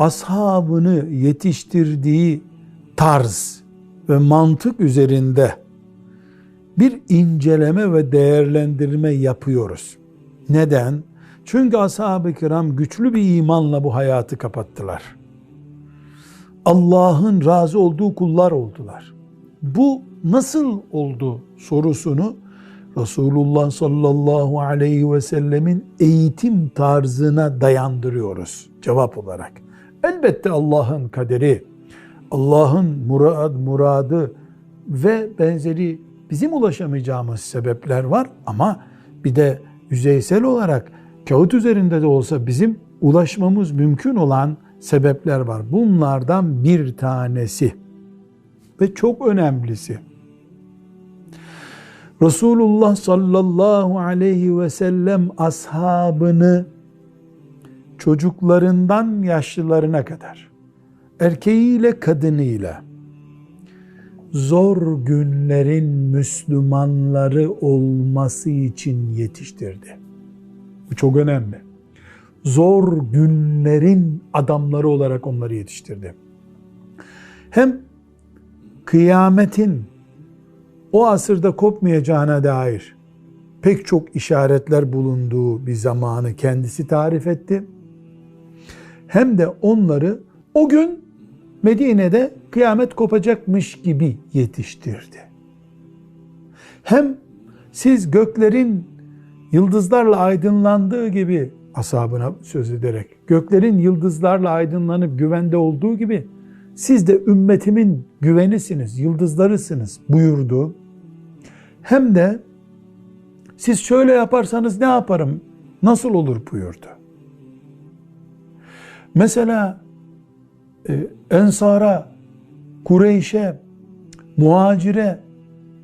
ashabını yetiştirdiği tarz ve mantık üzerinde bir inceleme ve değerlendirme yapıyoruz. Neden? Çünkü ashab-ı kiram güçlü bir imanla bu hayatı kapattılar. Allah'ın razı olduğu kullar oldular. Bu nasıl oldu sorusunu Resulullah sallallahu aleyhi ve sellemin eğitim tarzına dayandırıyoruz cevap olarak. Elbette Allah'ın kaderi, Allah'ın murad, muradı ve benzeri bizim ulaşamayacağımız sebepler var ama bir de yüzeysel olarak kağıt üzerinde de olsa bizim ulaşmamız mümkün olan sebepler var. Bunlardan bir tanesi ve çok önemlisi Resulullah sallallahu aleyhi ve sellem ashabını çocuklarından yaşlılarına kadar erkeğiyle kadınıyla zor günlerin Müslümanları olması için yetiştirdi. Bu çok önemli. Zor günlerin adamları olarak onları yetiştirdi. Hem kıyametin o asırda kopmayacağına dair pek çok işaretler bulunduğu bir zamanı kendisi tarif etti. Hem de onları o gün Medine'de kıyamet kopacakmış gibi yetiştirdi. Hem siz göklerin yıldızlarla aydınlandığı gibi ashabına söz ederek göklerin yıldızlarla aydınlanıp güvende olduğu gibi siz de ümmetimin güvenisiniz, yıldızlarısınız buyurdu. Hem de siz şöyle yaparsanız ne yaparım, nasıl olur buyurdu. Mesela e, Ensar'a, Kureyş'e, muhacire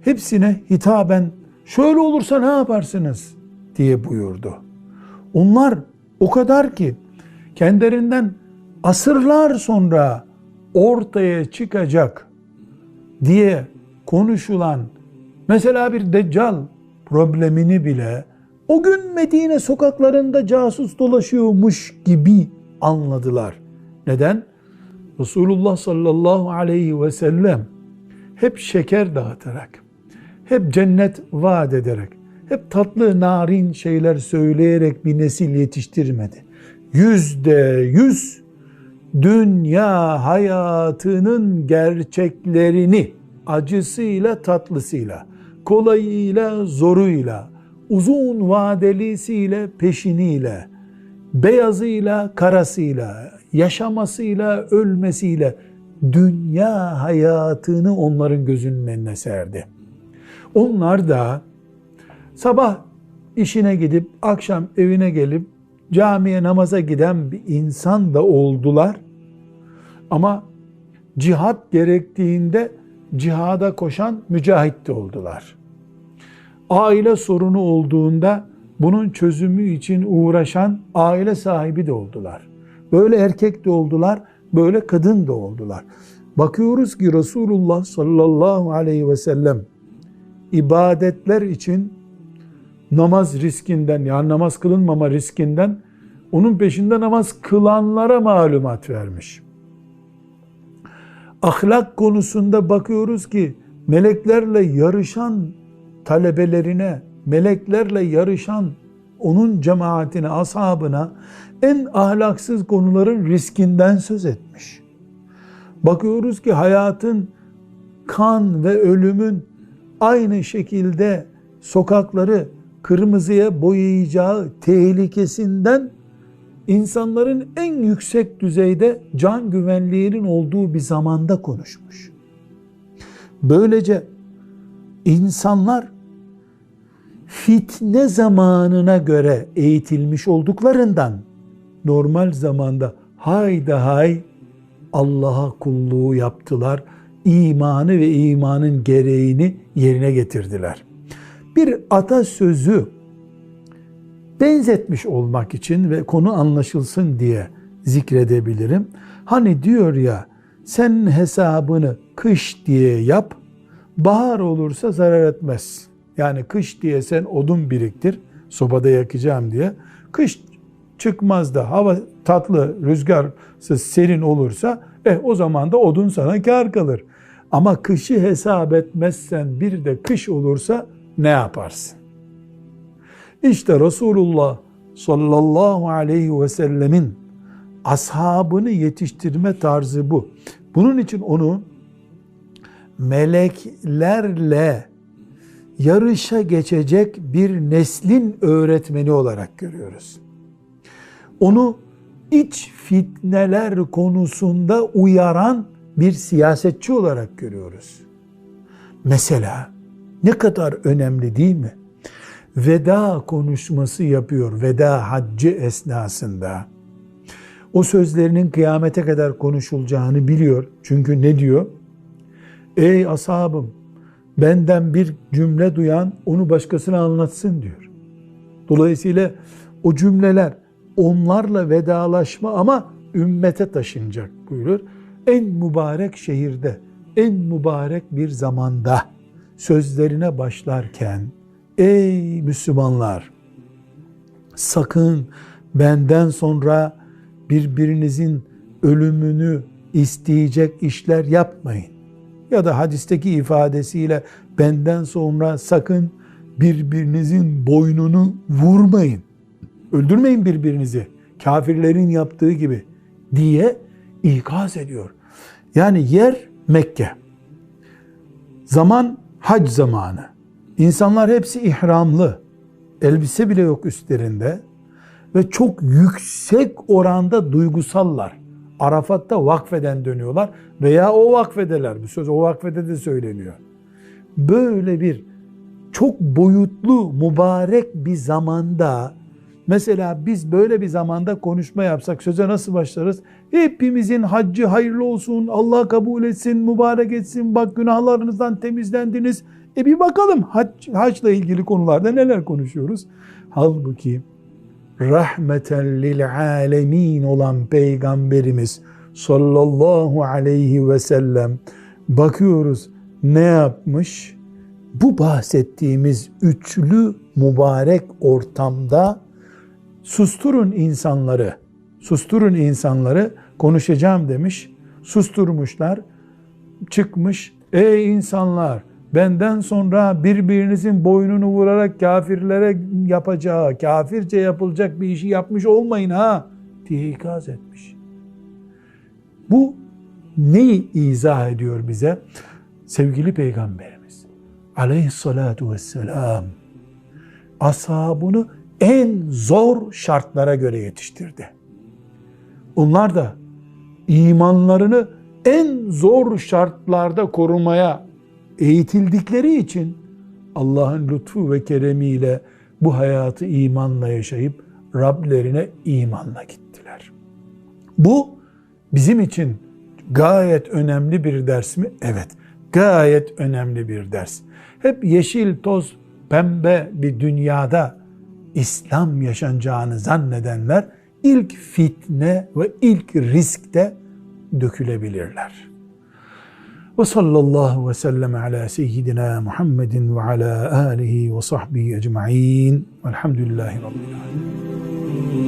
hepsine hitaben şöyle olursa ne yaparsınız diye buyurdu. Onlar o kadar ki kendilerinden asırlar sonra ortaya çıkacak diye konuşulan mesela bir deccal problemini bile o gün Medine sokaklarında casus dolaşıyormuş gibi anladılar. Neden? Resulullah sallallahu aleyhi ve sellem hep şeker dağıtarak, hep cennet vaat ederek, hep tatlı narin şeyler söyleyerek bir nesil yetiştirmedi. Yüzde yüz dünya hayatının gerçeklerini acısıyla tatlısıyla, kolayıyla zoruyla, uzun vadelisiyle peşiniyle, beyazıyla karasıyla, yaşamasıyla ölmesiyle dünya hayatını onların gözünün önüne serdi. Onlar da sabah işine gidip akşam evine gelip camiye namaza giden bir insan da oldular. Ama cihat gerektiğinde cihada koşan mücahit de oldular. Aile sorunu olduğunda bunun çözümü için uğraşan aile sahibi de oldular. Böyle erkek de oldular, böyle kadın da oldular. Bakıyoruz ki Resulullah sallallahu aleyhi ve sellem ibadetler için namaz riskinden yani namaz kılınmama riskinden onun peşinde namaz kılanlara malumat vermiş. Ahlak konusunda bakıyoruz ki meleklerle yarışan talebelerine, meleklerle yarışan onun cemaatine, ashabına en ahlaksız konuların riskinden söz etmiş. Bakıyoruz ki hayatın kan ve ölümün aynı şekilde sokakları kırmızıya boyayacağı tehlikesinden insanların en yüksek düzeyde can güvenliğinin olduğu bir zamanda konuşmuş. Böylece insanlar fitne zamanına göre eğitilmiş olduklarından normal zamanda hayda hay Allah'a kulluğu yaptılar. İmanı ve imanın gereğini yerine getirdiler. Bir atasözü benzetmiş olmak için ve konu anlaşılsın diye zikredebilirim. Hani diyor ya sen hesabını kış diye yap, bahar olursa zarar etmez. Yani kış diye sen odun biriktir, sobada yakacağım diye. Kış çıkmaz da hava tatlı, rüzgarsız, serin olursa eh o zaman da odun sana kar kalır. Ama kışı hesap etmezsen bir de kış olursa ne yaparsın? İşte Resulullah sallallahu aleyhi ve sellemin ashabını yetiştirme tarzı bu. Bunun için onu meleklerle yarışa geçecek bir neslin öğretmeni olarak görüyoruz. Onu iç fitneler konusunda uyaran bir siyasetçi olarak görüyoruz. Mesela ne kadar önemli değil mi? Veda konuşması yapıyor veda haccı esnasında. O sözlerinin kıyamete kadar konuşulacağını biliyor. Çünkü ne diyor? Ey ashabım benden bir cümle duyan onu başkasına anlatsın diyor. Dolayısıyla o cümleler onlarla vedalaşma ama ümmete taşınacak buyurur. En mübarek şehirde, en mübarek bir zamanda sözlerine başlarken ey Müslümanlar sakın benden sonra birbirinizin ölümünü isteyecek işler yapmayın. Ya da hadisteki ifadesiyle benden sonra sakın birbirinizin boynunu vurmayın. Öldürmeyin birbirinizi. Kafirlerin yaptığı gibi diye ikaz ediyor. Yani yer Mekke. Zaman hac zamanı. İnsanlar hepsi ihramlı. Elbise bile yok üstlerinde. Ve çok yüksek oranda duygusallar. Arafat'ta vakfeden dönüyorlar veya o vakfedeler. Bu söz o vakfede de söyleniyor. Böyle bir çok boyutlu, mübarek bir zamanda mesela biz böyle bir zamanda konuşma yapsak söze nasıl başlarız? Hepimizin haccı hayırlı olsun, Allah kabul etsin, mübarek etsin, bak günahlarınızdan temizlendiniz. E bir bakalım hac, haçla ilgili konularda neler konuşuyoruz? Halbuki rahmeten lil alemin olan peygamberimiz sallallahu aleyhi ve sellem bakıyoruz ne yapmış? Bu bahsettiğimiz üçlü mübarek ortamda susturun insanları, susturun insanları konuşacağım demiş. Susturmuşlar. Çıkmış. Ey insanlar benden sonra birbirinizin boynunu vurarak kafirlere yapacağı, kafirce yapılacak bir işi yapmış olmayın ha diye ikaz etmiş. Bu neyi izah ediyor bize? Sevgili Peygamberimiz aleyhissalatu vesselam ashabını en zor şartlara göre yetiştirdi. Onlar da imanlarını en zor şartlarda korumaya eğitildikleri için Allah'ın lütfu ve keremiyle bu hayatı imanla yaşayıp Rablerine imanla gittiler. Bu bizim için gayet önemli bir ders mi? Evet, gayet önemli bir ders. Hep yeşil toz, pembe bir dünyada İslam yaşanacağını zannedenler ilk fitne ve ilk riskte dökülebilirler. Ve sallallahu ve sellem ala seyyidina Muhammedin ve ala alihi ve sahbihi ecma'in. Velhamdülillahi Rabbil alemin.